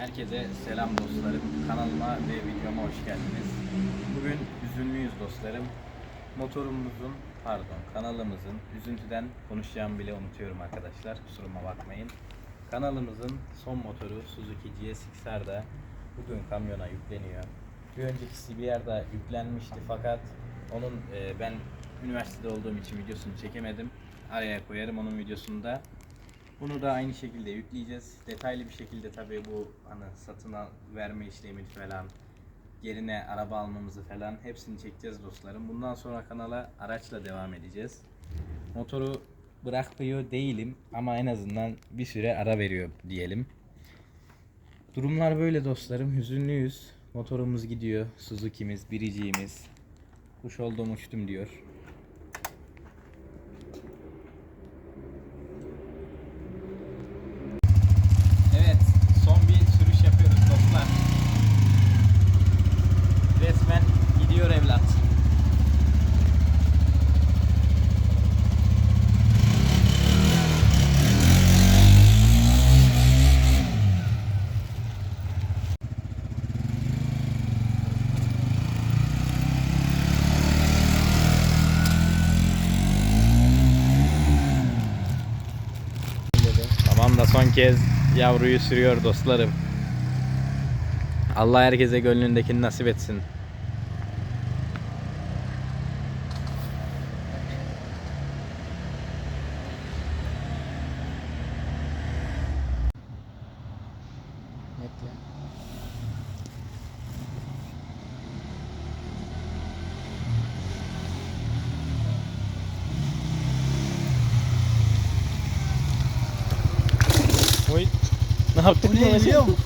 Herkese selam dostlarım. Kanalıma ve videoma hoş geldiniz. Bugün üzünlüyüz dostlarım. Motorumuzun, pardon kanalımızın üzüntüden konuşacağımı bile unutuyorum arkadaşlar. Kusuruma bakmayın. Kanalımızın son motoru Suzuki GSX-R'da bugün kamyona yükleniyor. Bir öncekisi bir yerde yüklenmişti fakat onun e, ben üniversitede olduğum için videosunu çekemedim. Araya koyarım onun videosunu da. Bunu da aynı şekilde yükleyeceğiz. Detaylı bir şekilde tabii bu hani satın al, verme işlemi falan yerine araba almamızı falan hepsini çekeceğiz dostlarım. Bundan sonra kanala araçla devam edeceğiz. Motoru bırakmıyor değilim ama en azından bir süre ara veriyor diyelim. Durumlar böyle dostlarım. Hüzünlüyüz. Motorumuz gidiyor. Suzuki'miz, biriciğimiz. Kuş oldum uçtum diyor. Evet, son bir sürüş yapıyoruz dostlar. Resmen gidiyor evlat. Tamam da son kez yavruyu sürüyor dostlarım. Allah herkese gönlündekini nasip etsin. Oy. Ne yaptık Bu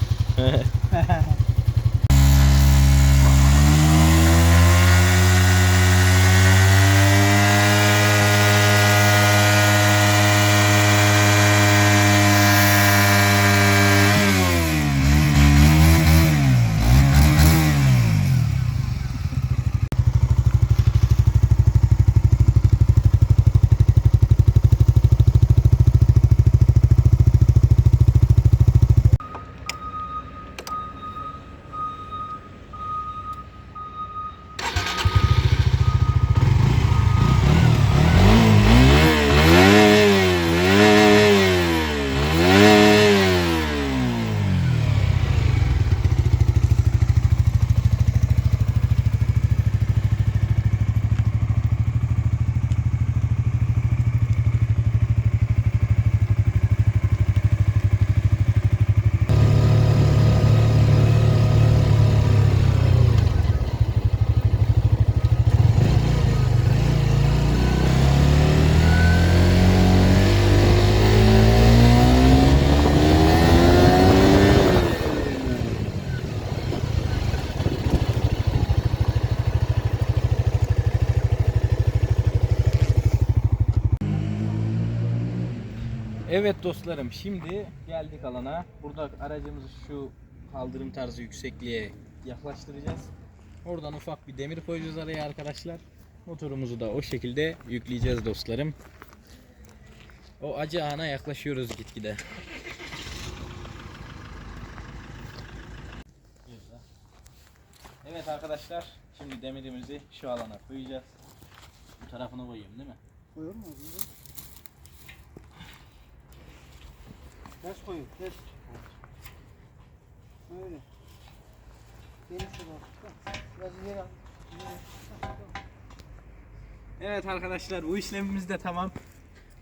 Evet dostlarım şimdi geldik alana. Burada aracımızı şu kaldırım tarzı yüksekliğe yaklaştıracağız. Oradan ufak bir demir koyacağız araya arkadaşlar. Motorumuzu da o şekilde yükleyeceğiz dostlarım. O acı ana yaklaşıyoruz gitgide. Evet arkadaşlar şimdi demirimizi şu alana koyacağız. Bu tarafına koyayım değil mi? Koyuyor mu? Ters koyuyor, ters. Öyle. Geniş olarak. Biraz ileri al. Evet arkadaşlar bu işlemimiz de tamam.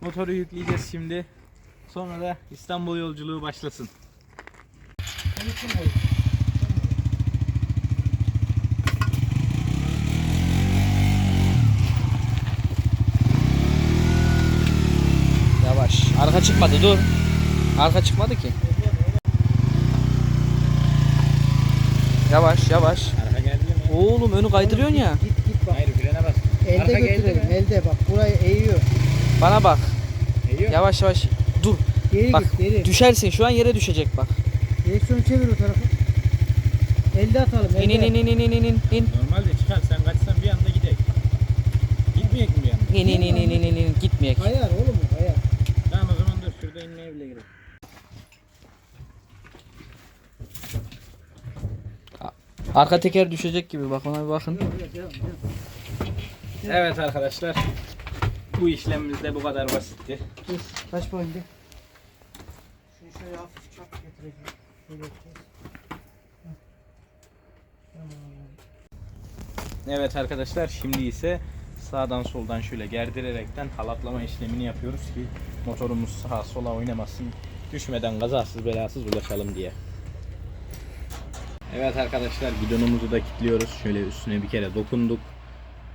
Motoru yükleyeceğiz şimdi. Sonra da İstanbul yolculuğu başlasın. Yavaş. Arka çıkmadı dur. Arka çıkmadı ki. Yavaş yavaş. Arka geldi mi? Oğlum önü kaydırıyorsun ya. Git git bak. Hayır frene bas. Elde Arka geldi götürelim. mi? Elde bak. Burayı eğiyor. Bana bak. Eğiyor. Yavaş yavaş. Dur. Geri Bak git geri. düşersin. Şu an yere düşecek bak. Direksiyonu çevir o tarafa. Elde atalım. İn Elde. in in in in in in in. Normalde çıkar sen kaçsan bir anda gidelim. Gitmeyek mi bir anda? İn in in in in in in. Gitmeyek. Kayar oğlum kayar. Tamam o zaman dur şurada inmeye bile gerek. Arka teker düşecek gibi bak ona bir bakın. Evet arkadaşlar. Bu işlemimiz de bu kadar basitti. Dur kaç boyunca? Şunu şöyle hafif çap getireceğim. Evet arkadaşlar şimdi ise sağdan soldan şöyle gerdirerekten halatlama işlemini yapıyoruz ki motorumuz sağa sola oynamasın. Düşmeden kazasız belasız ulaşalım diye. Evet arkadaşlar bidonumuzu da kilitliyoruz. Şöyle üstüne bir kere dokunduk.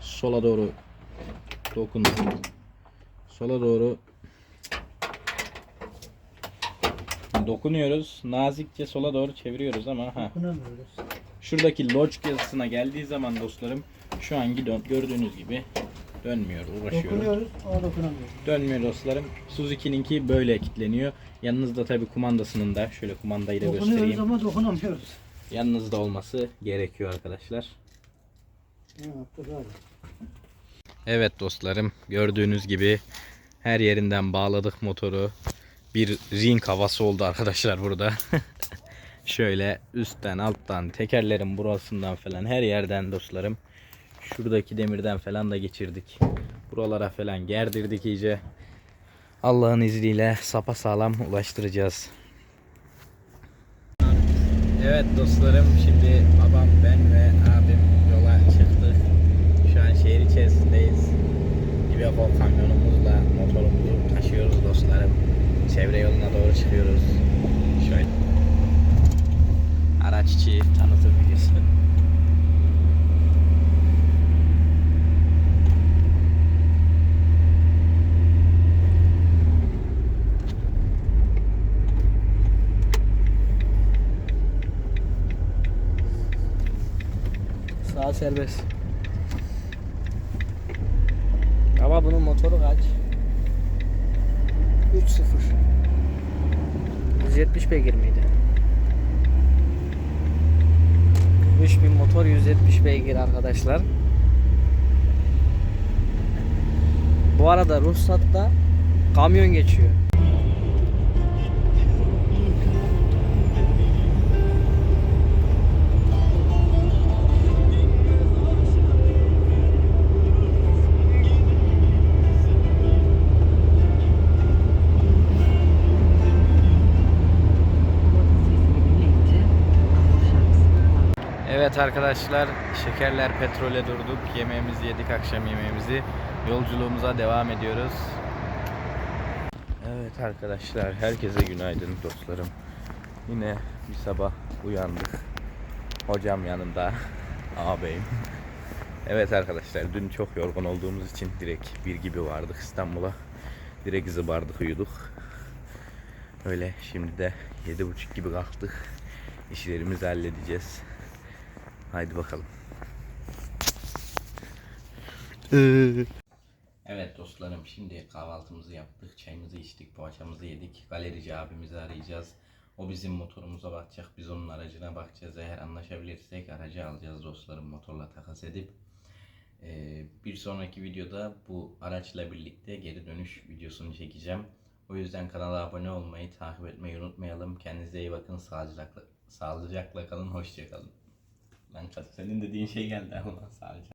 Sola doğru dokunduk. Sola doğru dokunuyoruz. Nazikçe sola doğru çeviriyoruz ama ha Dokunamıyoruz. Şuradaki lodge yazısına geldiği zaman dostlarım şu an gidon gördüğünüz gibi dönmüyor, uğraşıyoruz. Dokunuyoruz ama dokunamıyoruz. Dönmüyor dostlarım. Suzuki'ninki böyle kilitleniyor. Yanınızda tabi kumandasının da şöyle kumandayı da Dokunuyoruz göstereyim. ama dokunamıyoruz. Yanınızda olması gerekiyor arkadaşlar. Evet dostlarım gördüğünüz gibi her yerinden bağladık motoru. Bir ring havası oldu arkadaşlar burada. Şöyle üstten alttan tekerlerin burasından falan her yerden dostlarım. Şuradaki demirden falan da geçirdik. Buralara falan gerdirdik iyice. Allah'ın izniyle sapa sağlam ulaştıracağız. Evet dostlarım şimdi babam ben ve abim yola çıktık. Şu an şehir içerisindeyiz. Iveco kamyonumuzla motorumuzu taşıyoruz dostlarım. Çevre yoluna doğru çıkıyoruz. Serbest. Ama bunun motoru kaç? 3-0. 170 beygir miydi? 3000 motor 170 beygir arkadaşlar. Bu arada ruhsatta kamyon geçiyor. Evet arkadaşlar şekerler petrole durduk. Yemeğimizi yedik akşam yemeğimizi. Yolculuğumuza devam ediyoruz. Evet arkadaşlar herkese günaydın dostlarım. Yine bir sabah uyandık. Hocam yanımda. Ağabeyim. Evet arkadaşlar dün çok yorgun olduğumuz için direkt bir gibi vardık İstanbul'a. Direkt zıbardık uyuduk. Öyle şimdi de yedi buçuk gibi kalktık. İşlerimizi halledeceğiz. Haydi bakalım. Evet dostlarım şimdi kahvaltımızı yaptık, çayımızı içtik, poğaçamızı yedik. Galerici abimizi arayacağız. O bizim motorumuza bakacak, biz onun aracına bakacağız. Eğer anlaşabilirsek aracı alacağız dostlarım motorla takas edip. Ee, bir sonraki videoda bu araçla birlikte geri dönüş videosunu çekeceğim. O yüzden kanala abone olmayı, takip etmeyi unutmayalım. Kendinize iyi bakın, sağlıcakla, sağlıcakla kalın, hoşça kalın. Lan senin dediğin şey geldi ama sadece.